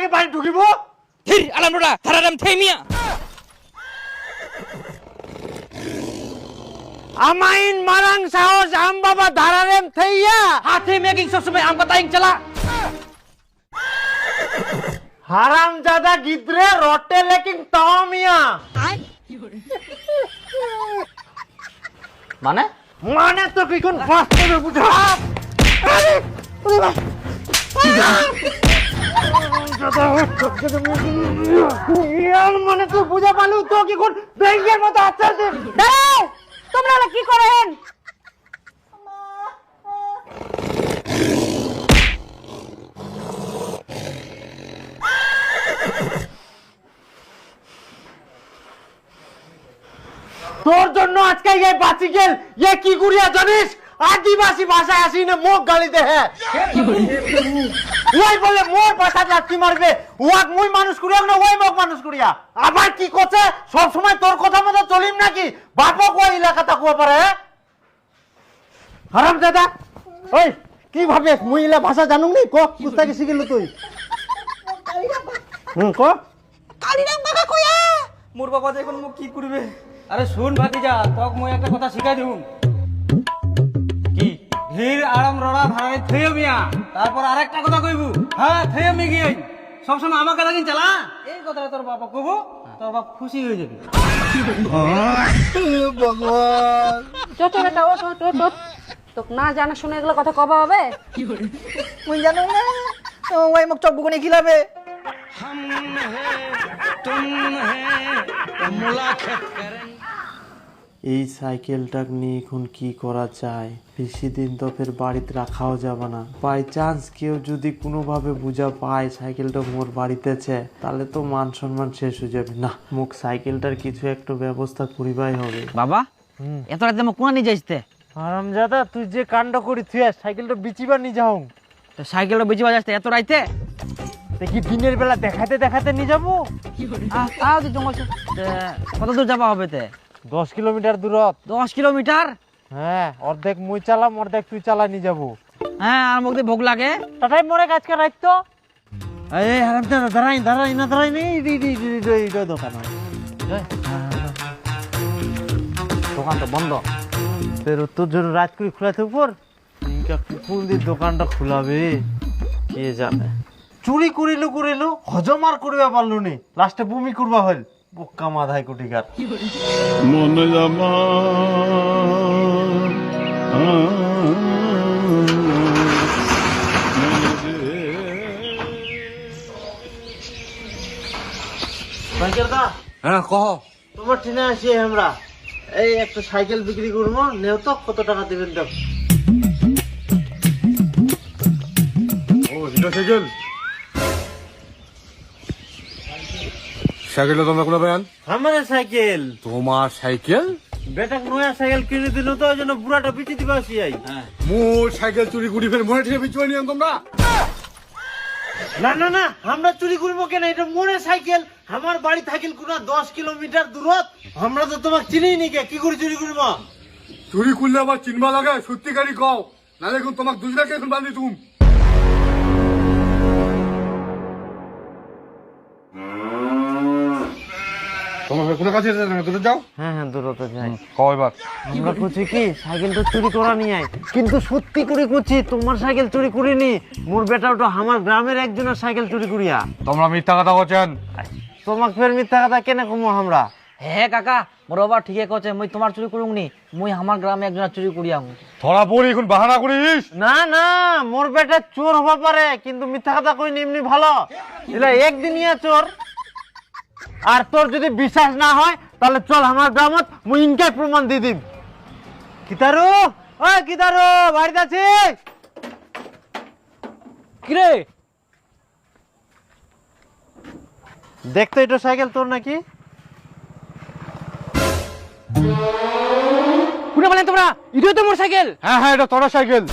আগে বাড়ি ঢুকিব? থির আলাম রোডা থারারাম থেমিয়া আমাইন মারাং সাহস আম বাবা ধারারেম থেইয়া হাতে মেকিং সবসময় আমকা তাইং চালা হারাম জাদা গিদ্রে রটে লেকিং তাওমিয়া মানে? মানে তো কি কোন ফাস্ট করে বুঝা আরে, মানে তুই বুঝা পালু তো কি কোন ব্যাংকের মতো আচ্ছা দাঁড়াও! তোমরা কি করেন তোর জন্য আজকে এই বাঁচি গেল এ কি করিয়া জানিস? আদিবাসী ভাষায় আসি না মুখ গালি দেহে ওই বলে মোর ভাষা লাঠি মারবে। ওয়াক মুই মানুষ করিয়া না ওই মুখ মানুষ করিয়া। আবার কি করছে? সব সময় তোর কথা মতো চলিম নাকি? বাপক ওই এলাকাটা কুয়া পারে হারাম দাদা। ওই কি ভাবে মুই ইলা ভাষা জানুম নি? ক কুস্তাকে শিখিল তুই? হুম ক? মোর বাবা দেখুন মোক কি করবে? আরে শুন ভাতিজা তক মই একটা কথা শিখাই দিউন কি ধীর আরাম রড়া ভাড়াই থেয় মিয়া। তারপর আরেকটা কথা কইবু। হ্যাঁ থেয় মি গিয়ে সবসময় আমাকে লাগিন চালা। এই কথাটা তোর বাবা কব তোর বাপ খুশি হয়ে যাবে। বেটা ও চো চো না জানা শুনে এগুলো কথা কবা হবে? কি মুই জানো না। ওই মোক চক বুকনে খিলাবে। এই সাইকেলটা নিয়ে এখন কি করা যায় বেশি দিন তো ফের বাড়িতে রাখাও যাবে না বাই চান্স কেউ যদি কোনোভাবে বুঝা পায় সাইকেলটা মোর বাড়িতেছে তাহলে তো মান সম্মান শেষ হয়ে যাবে না মুখ সাইকেলটার কিছু একটা ব্যবস্থা করিবাই হবে বাবা এত রাতে মোক কোনা নিয়ে যাইতে হারাম দাদা তুই যে কাণ্ড করি তুই সাইকেলটা বিচিবার নিয়ে যাও তো সাইকেলটা বেঁচে বাজাতে এত রাইতে দেখি দিনের বেলা দেখাতে দেখাতে নিয়ে যাব কত দূর যাবা হবে তে দশ কিলোমিটার দূরত। দশ কিলোমিটার? হ্যাঁ অর্ধেক মুই চালাম অর্ধেক তুই চালাই নিয়ে যাব। হ্যাঁ আর দিয়ে ভোগ লাগে। টাটাই মরে কাজকে এই হারাম দাঁড়াই দাঁড়াই না দাঁড়াই নেই দোকান দোকান তো বন্ধ। তোর জন্য রাত করে উপর কোন দিন দোকানটা খোলাবে। কে জানে? চুরি করিলো করিলো হজম আর করিবা পারল নি লাস্টে বমি করবা হল বোকা মাথায় কুটিকার মনে জামা সাইকেল দা হ্যাঁ কহ। তোমার ট্রেনে আসি আমরা। এই একটা সাইকেল বিক্রি করব নেও তো কত টাকা দেবেন ও সাইকেল? সাইকেলটা তোমরা কোন বেয়ান আমাদের সাইকেল। তোমার সাইকেল? বেটা নয়া সাইকেল কিনে দিল তো ওই জন্য বুড়াটা বিচি দিবা আসি আই। মোর সাইকেল চুরি করি ফের মনে ঠিক বিচুয়া নিয়ে তোমরা? না না না আমরা চুরি করব কেন? এটা মোড়ে সাইকেল আমার বাড়ি থাকিল কোনা দশ কিলোমিটার দূরত। আমরা তো তোমাকে চিনি নি কে কি করে চুরি করব? চুরি করলে আবার চিনবা লাগে সত্যিকারই কও। নাহলে এখন তোমাকে দুজনাকে এখন বান্ধি তুম। তোমার কাছে দূরে যাও। হ্যাঁ হ্যাঁ দূরত যাই। কও আমরা করছি কি? সাইকেল চুরি করা নিয়ে আয়। কিন্তু সত্যি করে করছি তোমার সাইকেল চুরি করিনি। মোর বেটা ওটা আমার গ্রামের একজনের সাইকেল চুরি করিয়া। তোমরা মিথ্যা কথা বলছেন? তোমাকে ফের মিথ্যা কথা কেন কমো আমরা? হে কাকা মোর বাবা ঠিকই কছে মুই তোমার চুরি করুম নি মুই আমার গ্রামে একজনের চুরি করিয়াম ধরা পড়ি এখন বাহানা করিস? না না মোর বেটা চোর হবা পারে কিন্তু মিথ্যা কথা কই এমনি ভালো। এলা একদিনিয়া চোর। আর তোর যদি বিশ্বাস না হয় তাহলে চল আমার গ্রামত মুই ইনকে প্রমাণ দিয়ে দিম। কিতারু ওই কিতারু বাড়িতে আছিস? কিরে? দেখতো এটা সাইকেল তোর নাকি? কোনে বলেন তোমরা? ইডিও তো মোর সাইকেল হ্যাঁ হ্যাঁ এটা তোর সাইকেল।